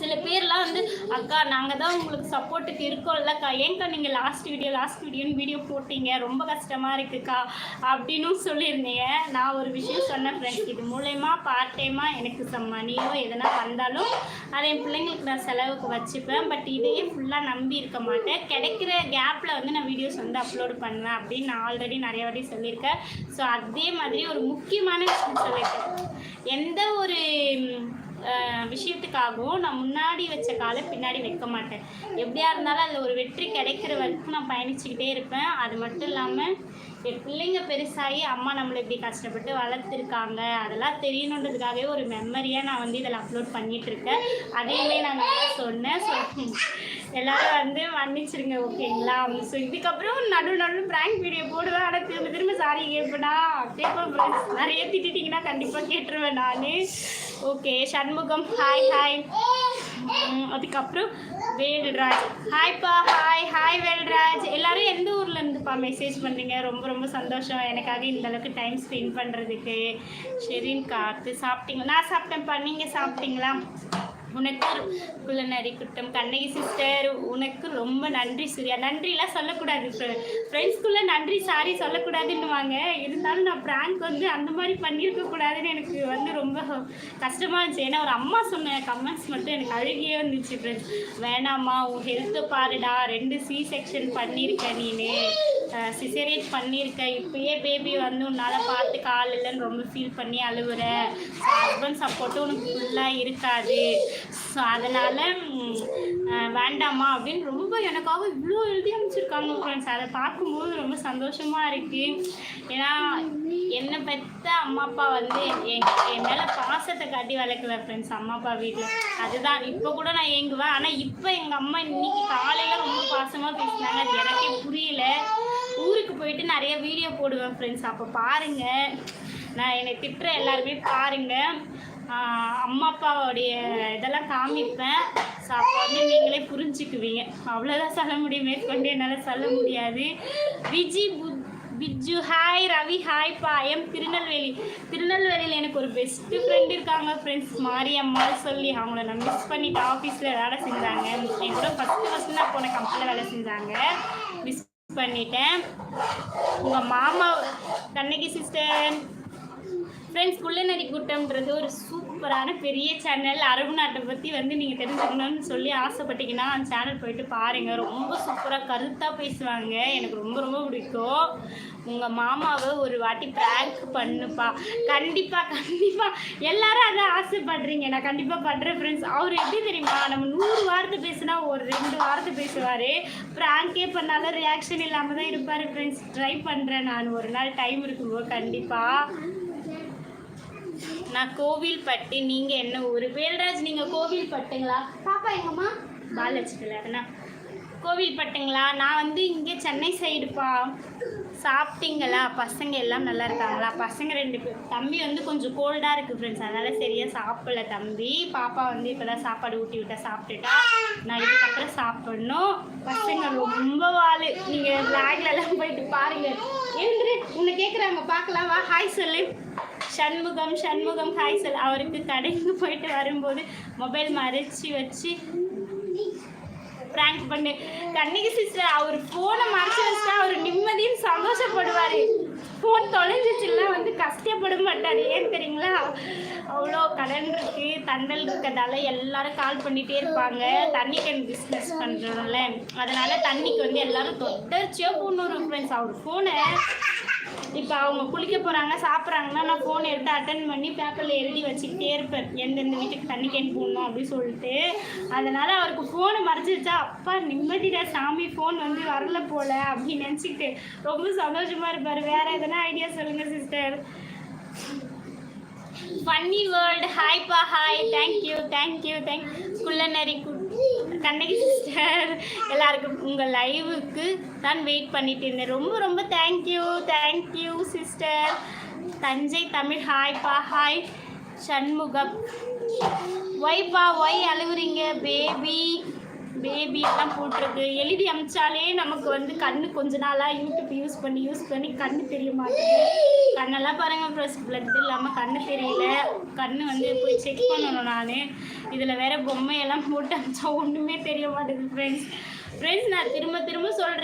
சில பேர்லாம் வந்து அக்கா நாங்கள் தான் உங்களுக்கு சப்போர்ட்டுக்கு இருக்கோம்லக்கா ஏன்க்கா நீங்கள் லாஸ்ட் வீடியோ லாஸ்ட் வீடியோன்னு வீடியோ போட்டீங்க? ரொம்ப கஷ்டமாக இருக்குக்கா அப்படின்னு சொல்லியிருந்தீங்க. நான் ஒரு விஷயம் சொன்னேன் ஃப்ரெண்ட்ஸ் இது மூலயமா பார்ட் டைமாக எனக்கு சம் மணியோ எதனா வந்தாலும் அதை என் பிள்ளைங்களுக்கு நான் செலவுக்கு வச்சுப்பேன். பட் இதையே ஃபுல்லாக நம்பி இருக்க மாட்டேன். கிடைக்கிற கேப்பில் வந்து நான் வீடியோஸ் வந்து அப்லோடு பண்ணுவேன் அப்படின்னு நான் ஆல்ரெடி நிறைய வாட்டி சொல்லியிருக்கேன். ஸோ அதே மாதிரி ஒரு முக்கியமான விஷயம் சொல்லியிருக்கேன். எந்த ஒரு விஷயத்துக்காகவும் நான் முன்னாடி வச்ச காலை பின்னாடி வைக்க மாட்டேன். எப்படியா இருந்தாலும் அதில் ஒரு வெற்றி கிடைக்கிற வரைக்கும் நான் பயணிச்சுக்கிட்டே இருப்பேன். அது மட்டும் இல்லாமல் என் பிள்ளைங்க பெருசாகி அம்மா நம்மளை இப்படி கஷ்டப்பட்டு வளர்த்துருக்காங்க. அதெல்லாம் தெரியணுன்றதுக்காகவே ஒரு மெமரியாக நான் வந்து இதில் அப்லோட் பண்ணிகிட்ருக்கேன் இருக்கேன் அதையுமே நான் நல்லா சொன்னேன். ஸோ எல்லாரும் வந்து மன்னிச்சிருங்க ஓகேங்களா ஸோ இதுக்கப்புறம் நடு நடு பிராங்க் வீடியோ போடுவேன். ஆனால் திரும்ப திரும்ப சாரி கேட்பேனா? கேட்பேன் நிறைய திட்டிட்டிங்கன்னா கண்டிப்பாக கேட்டுருவேன் நான். ஓகே சண்முகம் ஹாய் ஹாய் அதுக்கப்புறம் வேல்ராஜ். ஹாய்ப்பா ஹாய் ஹாய் வேல்ராஜ். எல்லாரும் எந்த ஊர்ல இருந்துப்பா மெசேஜ் பண்ணுறீங்க ரொம்ப ரொம்ப சந்தோஷம். எனக்காக இந்த அளவுக்கு டைம் ஸ்பெண்ட் பண்ணுறதுக்கு ஷெரின் காத்து சாப்பிட்டீங்களா நான் சாப்பிட்டேன்ப்பா. நீங்கள் சாப்பிட்டீங்களா? உனக்கு குள்ளநரி குட்டம் கண்ணகி சிஸ்டர் உனக்கு ரொம்ப நன்றி சூர்யா. நன்றிலாம் சொல்லக்கூடாது. ஃப்ரெண்ட்ஸ்குள்ளே நன்றி சாரி சொல்லக்கூடாதுன்னுவாங்க. இருந்தாலும் நான் ப்ராங்க் வந்து அந்த மாதிரி பண்ணியிருக்க கூடாதுன்னு எனக்கு வந்து ரொம்ப கஷ்டமாக இருந்துச்சு. ஏன்னா ஒரு அம்மா சொன்ன கமெண்ட்ஸ் மட்டும் எனக்கு அழுகியே வந்துச்சு ஃப்ரெண்ட்ஸ் வேணாம்மா உன் ஹெல்த்தை பாருடா. ரெண்டு சி செக்ஷன் பண்ணியிருக்க நீனு. சிசேரியன் பண்ணியிருக்க. இப்பயே பேபி வந்து உன்னால் பார்த்து கால் இல்லைன்னு ரொம்ப ஃபீல் பண்ணி அழுவுற. ஹஸ்பண்ட் சப்போர்ட்டும் உனக்கு ஃபுல்லாக இருக்காது. ஸோ அதனால் வேண்டாமா அப்படின்னு ரொம்ப எனக்காக இவ்வளோ எழுதி அமைச்சிருக்காங்க ஃப்ரெண்ட்ஸ் அதை பார்க்கும்போது ரொம்ப சந்தோஷமாக இருக்குது ஏன்னா என்னை பெற்ற அம்மா அப்பா வந்து என் என் மேலே பாசத்தை காட்டி வளர்க்கல ஃப்ரெண்ட்ஸ் அம்மா அப்பா வீட்டில் அதுதான். இப்போ கூட நான் ஏங்குவேன். ஆனால் இப்போ எங்கள் அம்மா இன்னைக்கு காலையில் ரொம்ப பாசமாக பேசினாங்க. அது எனக்கே புரியல. ஊருக்கு போயிட்டு நிறைய வீடியோ போடுவேன் ஃப்ரெண்ட்ஸ் அப்போ பாருங்கள் நான் என்னை திட்டுற எல்லாருமே பாருங்கள் அம்மா அப்பாவோடைய இதெல்லாம் காமிப்பேன். ஸோ அப்போ வந்து நீங்களே புரிஞ்சுக்குவீங்க. அவ்வளோதான் சொல்ல முடியும் மேற்கொண்டு என்னால் சொல்ல முடியாது. விஜி புத் பிஜு ஹாய் ரவி ஹாய் பாயம் திருநெல்வேலி. திருநெல்வேலியில் எனக்கு ஒரு பெஸ்ட்டு ஃப்ரெண்ட் இருக்காங்க ஃப்ரெண்ட்ஸ் மாரியம்மா சொல்லி அவங்கள நான் மிஸ் பண்ணிட்டு ஆஃபீஸில் வேலை செஞ்சாங்க. என் கூட ஃபஸ்ட்டு ஃபஸ்ட்டு நான் போன கம்பெனியில் வேலை செஞ்சாங்க. மிஸ் பண்ணிட்டேன். உங்கள் மாமா கண்ணகி சிஸ்டர் ஃப்ரெண்ட்ஸ் குள்ளநரி கூட்டம்ன்றது ஒரு சூப்பரான பெரிய சேனல் அரபு நாட்டை பற்றி வந்து நீங்கள் தெரிஞ்சுக்கணும்னு சொல்லி ஆசைப்பட்டீங்கன்னா அந்த சேனல் போயிட்டு பாருங்கள் ரொம்ப சூப்பராக கருத்தாக பேசுவாங்க. எனக்கு ரொம்ப ரொம்ப பிடிக்கும். உங்கள் மாமாவை ஒரு வாட்டி ப்ராங்க் பண்ணுப்பா. கண்டிப்பாக கண்டிப்பாக எல்லாரும் அதை ஆசைப்படுறீங்க. நான் கண்டிப்பாக பண்ணுறேன் ஃப்ரெண்ட்ஸ் அவர் எப்படி தெரியுமா? நம்ம நூறு வாரத்தை பேசினா ஒரு ரெண்டு வாரத்தை பேசுவார். ப்ராங்கே பண்ணாலும் ரியாக்ஷன் இல்லாமல் தான் இருப்பார் ஃப்ரெண்ட்ஸ் ட்ரை பண்ணுறேன் நான். ஒரு நாள் டைம் இருக்கும்போது கண்டிப்பாக நான் கோவில்பட்டு நீங்கள் என்ன ஊர்? வேல்ராஜ் நீங்கள் கோவில்பட்டுங்களா? பாப்பா எங்கம்மா பாலச்சிக்கல அதனா கோவில்பட்டுங்களா நான் வந்து இங்கே சென்னை சைடுப்பா சாப்பிட்டீங்களா? பசங்க எல்லாம் நல்லா இருக்காங்களா? பசங்க ரெண்டு பேர் தம்பி வந்து கொஞ்சம் கோல்டாக இருக்குது ஃப்ரெண்ட்ஸ் அதனால் சரியாக சாப்பிடல தம்பி. பாப்பா வந்து இப்போ தான் சாப்பாடு ஊட்டி விட்டா சாப்பிட்டுட்டா. நான் இதுக்கப்புறம் சாப்பிடணும். பசங்க ரொம்ப வாள் நீங்கள் பிளாக்லலாம் போயிட்டு பாருங்கள் எழுந்துரு உன்னை கேட்குறாங்க பார்க்கலாம். வா ஹாய் சொல்லு. சண்முகம் சண்முகம் ஹாய் சொல் அவருக்கு கடைக்கு போயிட்டு வரும்போது மொபைல் மறைச்சி வச்சு ப்ராங்க் பண்ணு. கண்ணிக்கு சிஸ்டர் அவர் ஃபோனை மறைச்சு வச்சா அவர் நிம்மதியும் சந்தோஷப்படுவார். ஃபோன் தொலைஞ்சிச்சுன்னா வந்து கஷ்டப்பட மாட்டார். ஏன் தெரியுங்களா? அவ்வளோ கடன் இருக்கு தண்டல் இருக்கிறதால எல்லாரும் கால் பண்ணிகிட்டே இருப்பாங்க. தண்ணி கேன் பிஸ்னஸ் பண்ணுறோம்ல அதனால தண்ணிக்கு வந்து எல்லாரும் தொடர்ச்சியாக ஃபோன் ஃப்ரெண்ட்ஸ் அவர் ஃபோனை இப்போ அவங்க குளிக்க போகிறாங்க சாப்பிட்றாங்கன்னா நான் ஃபோன் எடுத்து அட்டன் பண்ணி பேப்பரில் எழுதி வச்சுக்கிட்டே இருப்பேன். எந்தெந்த வீட்டுக்கு தண்ணி கேன் போடணும் அப்படின்னு சொல்லிட்டு. அதனால் அவருக்கு ஃபோனை மறைச்சிருச்சா அப்பா நிம்மதிடா சாமி ஃபோன் வந்து வரல போல அப்படின்னு நினச்சிக்கிட்டு ரொம்ப சந்தோஷமாக இருப்பார். வேறு எதனா ஐடியா சொல்லுங்கள் sister funny world ஹாய்ப்பா hi thank you thank you thank குள்ளநரி good Kannagi sister எல்லாருக்கும் உங்கள் லைவுக்கு தான் வெயிட் பண்ணிட்டு இருந்தேன். ரொம்ப ரொம்ப thank you thank you sister Thanjai Tamil ஹாய்ப்பா hi Shanmugam. ஒய்ப்பா ஒய் அழுகுறீங்க பேபி பேபி எல்லாம் போட்டிருக்கு. எழுதி அமிச்சாலே நமக்கு வந்து கண்ணு கொஞ்ச நாளாக யூடியூப் யூஸ் பண்ணி யூஸ் பண்ணி கண்ணு தெரிய மாட்டேங்குது. கண்ணெல்லாம் பாருங்க ப்ளஸ் பிளட் இல்லாமல் கண்ணு தெரியல. கண்ணு வந்து போய் செக் பண்ணணும் நான். இதில் வேற பொம்மையெல்லாம் போட்டு அமிச்சா ஒன்றுமே தெரிய மாட்டேங்குது ஃப்ரெண்ட்ஸ் ஃப்ரெண்ட்ஸ் நான் திரும்ப திரும்ப சொல்கிறேன்